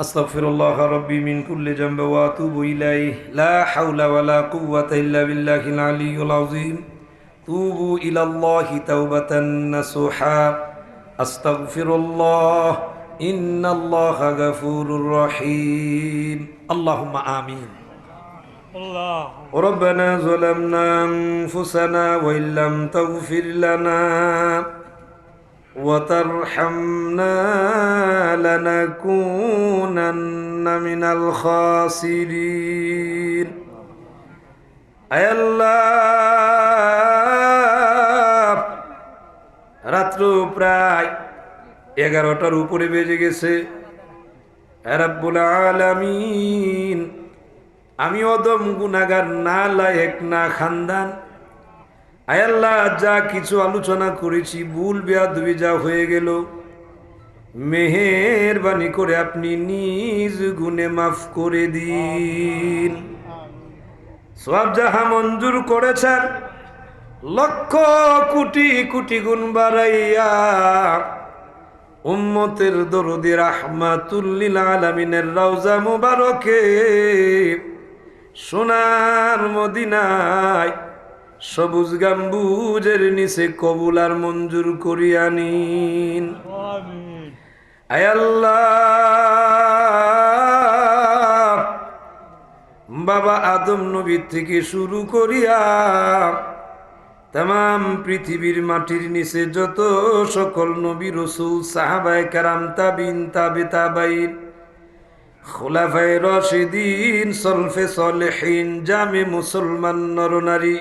أستغفر الله ربي من كل جنب وأتوب إليه لا حول ولا قوة إلا بالله العلي العظيم توبوا إلى الله توبة نصوحا أستغفر الله إن الله غفور رحيم اللهم آمين الله ربنا ظلمنا أنفسنا وإن لم تغفر لنا وترحمنا لنكونن من الخاسرين أي الله রাত্র প্রায় এগারোটার উপরে বেজে গেছে রাব্বুল আলামিন আমি অদম গুনাগার না লায়েক না খানদান আয়াল্লাহ যা কিছু আলোচনা করেছি, ভুল বেয়াদবি যা হয়ে গেল। মেহেরবানি করে আপনি নিজ গুণে মাফ করে দিন। সব যাহা মঞ্জুর করেছেন, লক্ষ কোটি কোটি গুণ বাড়াইয়া উম্মতের দরদি রাহমাতুল্লিল আলামিনের রওজা মুবারকে সোনার মদিনায় সবুজ গাম্বুজের নিচে কবুল আর মঞ্জুর করিয়া নিন। বাবা আদম নবীর থেকে শুরু করিয়া তাম পৃথিবীর মাটির নিচে যত সকল নবী, রসুল, সাহাবায় কারাম, তাবিন, তাবে, তাবাইন, খোলাফায় রশিদিন, সলফে সলেহীন, জামে মুসলমান নরনারী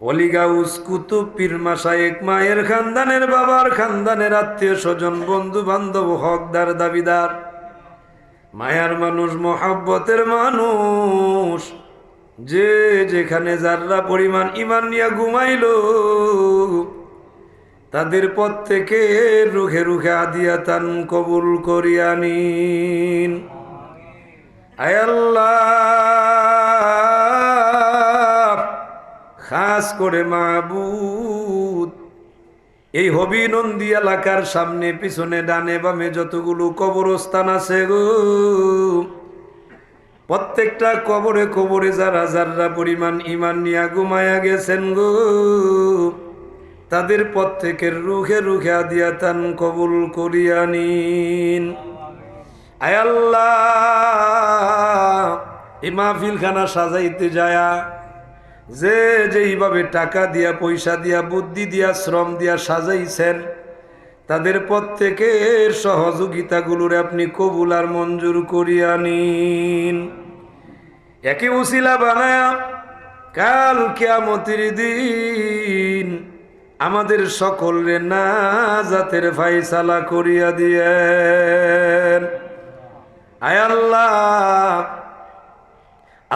অলিগাউস কুতুব পীর মাসায়েক মায়ের খানদানের বাবার খানদানের আত্মীয় স্বজন, বন্ধু বান্ধব, হকদার, দাবিদার। মায়ার মানুষ, মহাব্বতের মানুষ। যে যেখানে যাররা পরিমাণ ইমান নিয়ে ঘুমাইল, তাদের থেকে রুখে রুখে আদিয়া তান কবুল করিয়া নিন আয় আল্লাহ! খাস করে মাবুদ। এই হবি নন্দী এলাকার সামনে, পিছনে, ডানে, বামে যতগুলো কবরস্থান আছে গো। প্রত্যেকটা কবরে কবরে যারা যারা পরিমাণ ইমান নিয়া ঘুমায়া গেছেন গো, তাদের প্রত্যেকের রুখে রুখে দিয়া তান কবুল করিয়া নিন। আয় আল্লাহ, এই মাহফিলখানা সাজাইতে যায়া যে যেইভাবে টাকা দিয়া, পয়সা দিয়া, বুদ্ধি দিয়া, শ্রম দিয়া সাজাইছেন, তাদের প্রত্যেকের সহযোগিতাগুলোর আপনি কবুল আর মঞ্জুর করিয়া নিন। একে উসিলা বানায়া কাল কেয়ামতির দিন আমাদের সকলরে না জাতের ফাইসালা করিয়া দিয়েন। আয়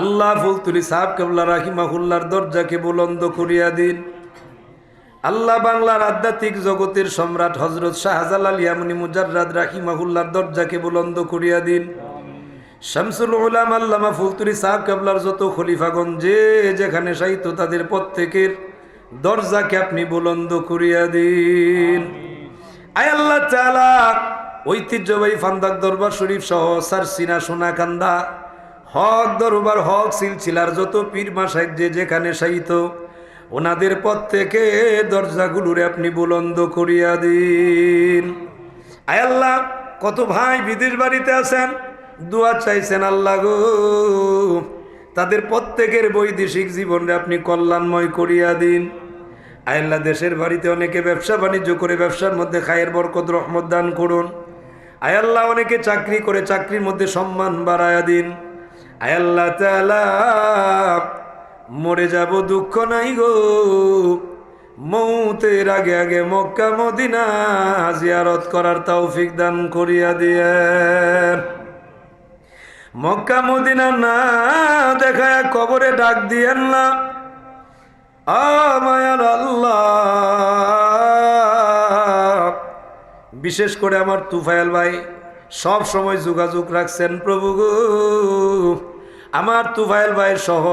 আল্লাহ ফুলতুলি সাহেব কেবলা রাহিমাহুল্লার দরজাকে বুলন্দ করিয়া দিন। আল্লাহ বাংলার আধ্যাত্মিক জগতের সম্রাট হজরত শাহজালাল ইয়ামনি মুজাররাদ রাহিমাহুল্লার দরজাকে বুলন্দ করিয়া দিন। শামসুল উলাম আল্লামা ফুলতুরি সাহেব কেবলার যত খলিফাগণ যে যেখানে সাহিত্য তাদের প্রত্যেকের দরজাকে আপনি বুলন্দ করিয়া দিন। আয় আল্লাহ তাআলা, ঐতিহ্যবাহী ফান্দাক দরবার শরীফ সহ সারসিনা সোনাকান্দা হক দরবার, হক সিলসিলার যত পীর মাসাক যে যেখানে সাহিত ওনাদের পথ থেকে দরজাগুলোরে আপনি বুলন্দ করিয়া দিন। আয় আল্লাহ, কত ভাই বিদেশ বাড়িতে আছেন, দোয়া চাইছেন আল্লাহ গো। তাদের প্রত্যেকের বৈদেশিক জীবনে আপনি কল্যাণময় করিয়া দিন। আল্লাহ, দেশের বাড়িতে অনেকে ব্যবসা বাণিজ্য করে, ব্যবসার মধ্যে খায়ের বরকত, রহমত দান করুন। আয়াল্লাহ অনেকে চাকরি করে, চাকরির মধ্যে সম্মান বাড়ায়া দিন। আয়াল্লাহ তাআলা, মরে যাব দুঃখ নাই গো। মৌতের আগে আগে মক্কা, মদিনা জিয়ারত করার তৌফিক দান করিয়া দিয়ে। মক্কা, মদিনা না দেখায় কবরে ডাক দিয়েন না। আমায়ার আল্লাহ। বিশেষ করে আমার তুফাইল ভাই সব সময় যোগাযোগ রাখছেন প্রভু গো। আমার তুফাইল ভাই সহ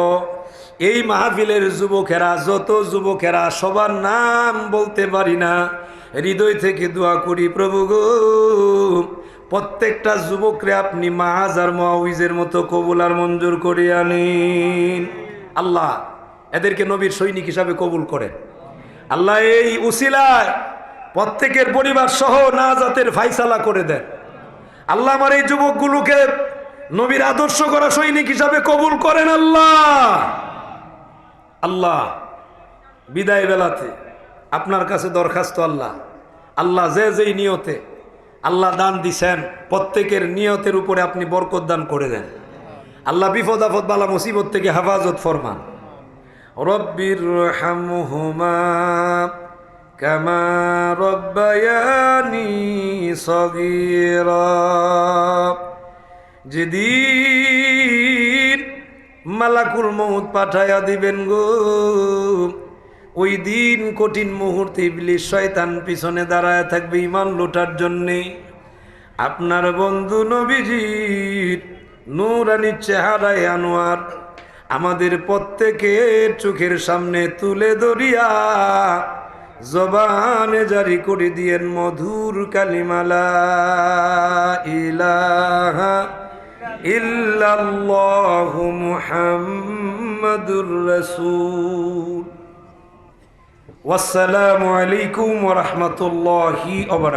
এই মাহফিলের যুবকেরা, যত যুবকেরা, সবার নাম বলতে পারি না। হৃদয় থেকে দোয়া করি প্রভু গো। প্রত্যেকটা যুবকরে আপনি মাহাজ আর মাউইজের মতো কবুল আর মঞ্জুর করিয়া নিন আল্লাহ এদেরকে নবীর সৈনিক হিসাবে কবুল করেন। আল্লাহ এই উসিলায় প্রত্যেকের পরিবার সহ না জাতের ফাইসালা করে দেন। আল্লাহ আমার এই যুবকগুলোকে নবীর আদর্শ করা সৈনিক হিসাবে কবুল করেন আল্লাহ। আল্লাহ, বিদায় বেলাতে আপনার কাছে দরখাস্ত আল্লাহ। আল্লাহ যে যেই নিয়তে আল্লাহ দান দিছেন, প্রত্যেকের নিয়তের উপরে আপনি বরকত দান করে দেন। আল্লাহ বিপদ আপদ বালা মুসিবত থেকে হেফাজত ফরমান। রব্বির হামহুমা রব্বায়ানি সগীরা যেদিন মালাকুল মৌত পাঠায়া দিবেন গো, ওই দিন কঠিন মুহূর্তে ইবলিশ শয়তান পিছনে দাঁড়ায় থাকবে ইমান লোটার জন্যে। আপনার বন্ধু নবীজির নূরানি চেহারায় আনোয়ার আমাদের প্রত্যেকের চোখের সামনে তুলে ধরিয়া জবানে জারি করে দিয়েন মধুর কালিমালা, ইলাহা ইল্লাল্লাহু মুহাম্মাদুর রাসূল। ওয়াসসালামু আলাইকুম ওয়া রাহমাতুল্লাহি ওয়া